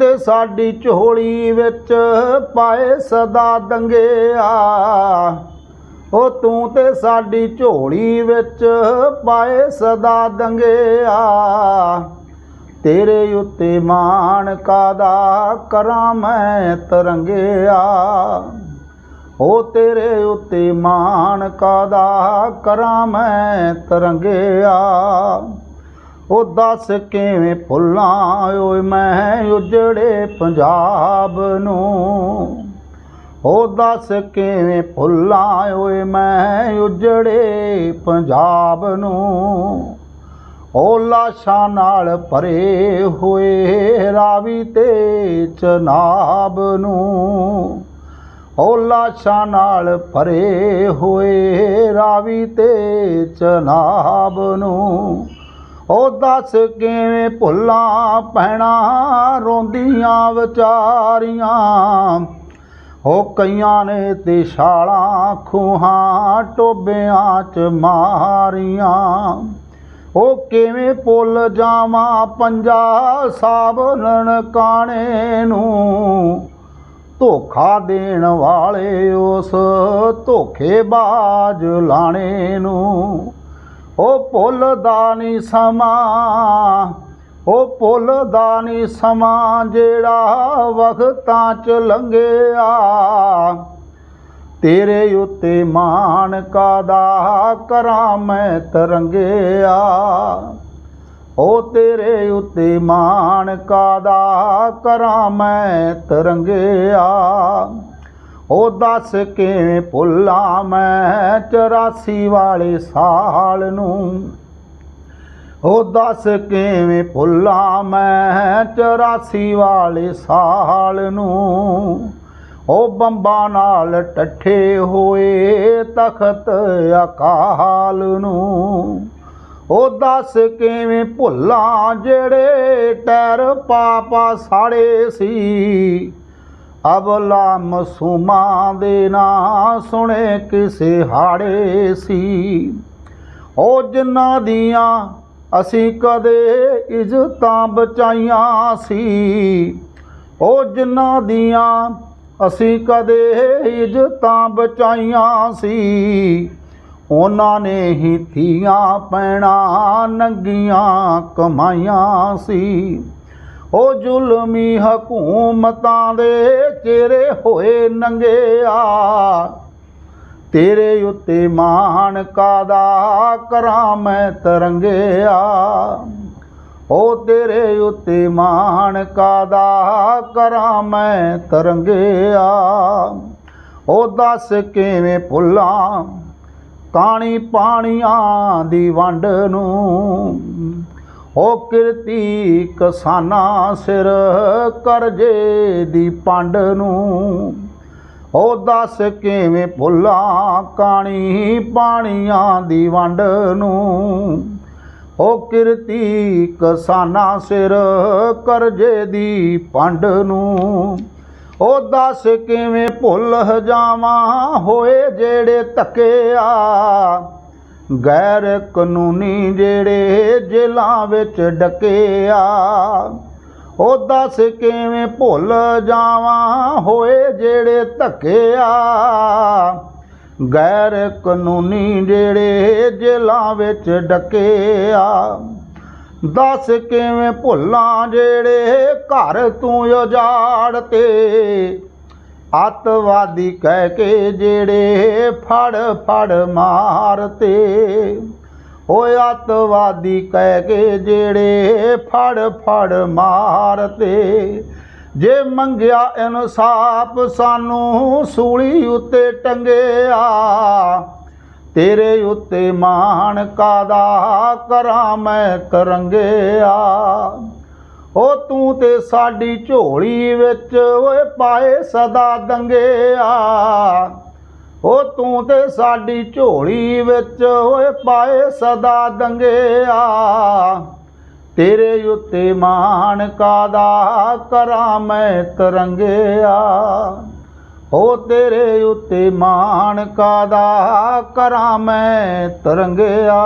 ਤੇ ਸਾਡੀ ਝੋਲੀ ਵਿੱਚ ਪਾਏ ਸਦਾ ਦੰਗਿਆ। ਉਹ ਤੂੰ ਤੇ ਸਾਡੀ ਝੋਲੀ ਵਿੱਚ ਪਾਏ ਸਦਾ ਦੰਗਿਆ। ਤੇਰੇ ਉੱਤੇ ਮਾਣ ਕਾਦਾ ਕਰਾਂ ਮੈਂ ਤਰੰਗਿਆ। ਉਹ ਤੇਰੇ ਉੱਤੇ ਮਾਣ ਕਾਦਾ ਕਰਾਂ ਮੈਂ ਤਰੰਗਿਆ। ਉਹ ਦੱਸ ਕਿਵੇਂ ਭੁੱਲਾਂ ਓਏ ਮੈਂ ਉਜੜੇ ਪੰਜਾਬ ਨੂੰ। ਉਹ ਦੱਸ ਕਿਵੇਂ ਭੁੱਲਾਂ ਓਏ ਮੈਂ ਉਜੜੇ ਪੰਜਾਬ ਨੂੰ। ਉਹ ਲਾਸ਼ਾਂ ਨਾਲ ਭਰੇ ਹੋਏ ਰਾਵੀ ਤੇ ਚਨਾਬ ਨੂੰ। ਉਹ ਲਾਸ਼ਾਂ ਨਾਲ ਭਰੇ ਹੋਏ ਰਾਵੀ ਤੇ ਚਨਾਬ ਨੂੰ। ਉਹ ਦੱਸ ਕਿਵੇਂ ਭੁੱਲਾਂ ਪੈਣਾ ਰੋਂਦੀਆਂ ਵਿਚਾਰੀਆਂ। ਉਹ ਕਈਆਂ ਨੇ ਤੇ ਛਾਲਾਂ ਖੂਹਾਂ ਟੋਬਿਆਂ ਚ ਮਾਰੀਆਂ। ਉਹ ਕਿਵੇਂ ਪੁੱਲ ਜਾਵਾਂ ਪੰਜਾ ਸਾਬ ਕਾਣੇ ਨੂੰ। ਧੋਖਾ ਦੇਣ ਵਾਲੇ ਉਸ ਧੋਖੇਬਾਜ਼ ਲਾਣੇ ਨੂੰ। ਉਹ ਭੁੱਲਦਾ ਨਹੀਂ ਸਮਾਂ ਉਹ ਭੁੱਲਦਾ ਨਹੀਂ ਸਮਾਂ ਜਿਹੜਾ ਵਕਤਾਂ ਚ ਲੰਘਿਆ। ਤੇਰੇ ਉੱਤੇ ਮਾਣ ਕਾਦਾ ਕਰਾਂ ਮੈਂ ਤਰੰਗਿਆ। ਉਹ ਤੇਰੇ ਉੱਤੇ ਮਾਣ ਕਾਦਾ ਕਰਾਂ ਮੈਂ ਤਰੰਗਿਆ। ਉਹ ਦੱਸ ਕਿਵੇਂ ਭੁੱਲਾਂ ਮੈਂ 84 ਵਾਲੇ ਸਾਲ ਨੂੰ। ਉਹ ਦੱਸ ਕਿਵੇਂ ਭੁੱਲਾਂ ਮੈਂ 84 ਵਾਲੇ ਸਾਲ ਨੂੰ। ਉਹ ਬੰਬਾਂ ਨਾਲ ਟੱਠੇ ਹੋਏ ਤਖਤ ਅਕਾਲ ਨੂੰ। ਉਹ ਦੱਸ ਕਿਵੇਂ ਭੁੱਲਾਂ ਜਿਹੜੇ ਟੈਰ ਪਾਪਾ ਸਾੜੇ ਸੀ। ਅਬਲਾ ਮਸੂਮਾਂ ਦੇ ਨਾਂ ਸੁਣੇ ਕਿਸੇ ਹਾੜੇ ਸੀ। ਉਹ ਜਿਨ੍ਹਾਂ ਦੀਆਂ ਅਸੀਂ ਕਦੇ ਇੱਜ਼ਤਾਂ ਬਚਾਈਆਂ ਸੀ। ਉਹ ਜਿਨ੍ਹਾਂ ਦੀਆਂ ਅਸੀਂ ਕਦੇ ਇੱਜ਼ਤਾਂ ਬਚਾਈਆਂ ਸੀ। ਉਹਨਾਂ ਨੇ ਹੀ ਥੀਆਂ ਪੈਣਾ, ਨੰਗੀਆਂ ਕਮਾਈਆਂ ਸੀ। ਉਹ ਜ਼ੁਲਮੀ ਹਕੂਮਤਾਂ ਦੇ ਚਿਹਰੇ ਹੋਏ ਨੰਗਿਆ। ਤੇਰੇ ਉੱਤੇ ਮਾਣ ਕਾਦਾ ਕਰਾਂ ਮੈਂ ਤਰੰਗਿਆ। ਉਹ ਤੇਰੇ ਉੱਤੇ ਮਾਣ ਕਾਦਾ ਕਰਾਂ ਮੈਂ ਤਰੰਗਿਆ। ਉਹ ਦੱਸ ਕਿਵੇਂ ਭੁੱਲਾਂ ਕਾਣੀ ਪਾਣੀਆਂ ਦੀ ਵੰਡ ਨੂੰ ਉਹ ਕਿਰਤੀ ਕਸਾਨਾ ਸਿਰ ਕਰਜੇ ਦੀ ਪੰਡ ਨੂੰ। ਉਹ ਦੱਸ ਕਿਵੇਂ ਭੁੱਲਾਂ ਕਾਣੀ ਪਾਣੀਆਂ ਦੀ ਵੰਡ ਨੂੰ। ਉਹ ਕਿਰਤੀ ਕਸਾਨਾ ਸਿਰ ਕਰਜੇ ਦੀ ਪੰਡ ਨੂੰ। ਉਹ ਦੱਸ ਕਿਵੇਂ ਭੁੱਲ ਜਾਵਾਂ ਹੋਏ ਜਿਹੜੇ ਧੱਕਿਆ। ਗੈਰ ਕਾਨੂੰਨੀ ਜਿਹੜੇ ਜੇਲਾਂ ਵਿੱਚ ਡੱਕਿਆ, ਉਹ ਦੱਸ ਕਿਵੇਂ ਭੁੱਲ ਜਾਵਾਂ ਹੋਏ ਜਿਹੜੇ ਧੱਕਿਆ? ਗੈਰ ਕਾਨੂੰਨੀ ਜਿਹੜੇ ਜੇਲਾਂ ਵਿੱਚ ਡੱਕਿਆ, ਦੱਸ ਕਿਵੇਂ ਭੁੱਲਾਂ ਜਿਹੜੇ ਘਰ ਤੂੰ ਉਜਾੜ ਤੇ? ਅੱਤਵਾਦੀ ਕਹਿ ਕੇ ਜਿਹੜੇ ਫੜ ਫੜ ਮਾਰਤੇ। ਓਏ ਅੱਤਵਾਦੀ ਕਹਿ ਕੇ ਜਿਹੜੇ ਫੜ ਫੜ ਮਾਰਤੇ। ਜੇ ਮੰਗਿਆ ਇਨਸਾਫ ਸਾਨੂੰ ਸੂਲੀ ਉੱਤੇ ਟੰਗਿਆ, ਤੇਰੇ ਉੱਤੇ ਮਾਣ ਕਾਦਾ ਕਰਾਂ ਮੈਂ ਤਰੰਗਿਆ ਉਹ ਤੂੰ ਤੇ ਸਾਡੀ ਝੋਲੀ ਵਿੱਚ ਓਏ ਪਾਏ ਸਦਾ ਦੰਗਿਆ। ਉਹ ਤੂੰ ਤੇ ਸਾਡੀ ਝੋਲੀ ਵਿੱਚ ਓਏ ਪਾਏ ਸਦਾ ਦੰਗਿਆ। ਤੇਰੇ ਉੱਤੇ ਮਾਣ ਕਾਦਾ ਕਰਾਂ ਮੈਂ ਤਰੰਗਿਆ। ਉਹ ਤੇਰੇ ਉੱਤੇ ਮਾਣ ਕਾਦਾ ਕਰਾਂ ਮੈਂ ਤਰੰਗਿਆ।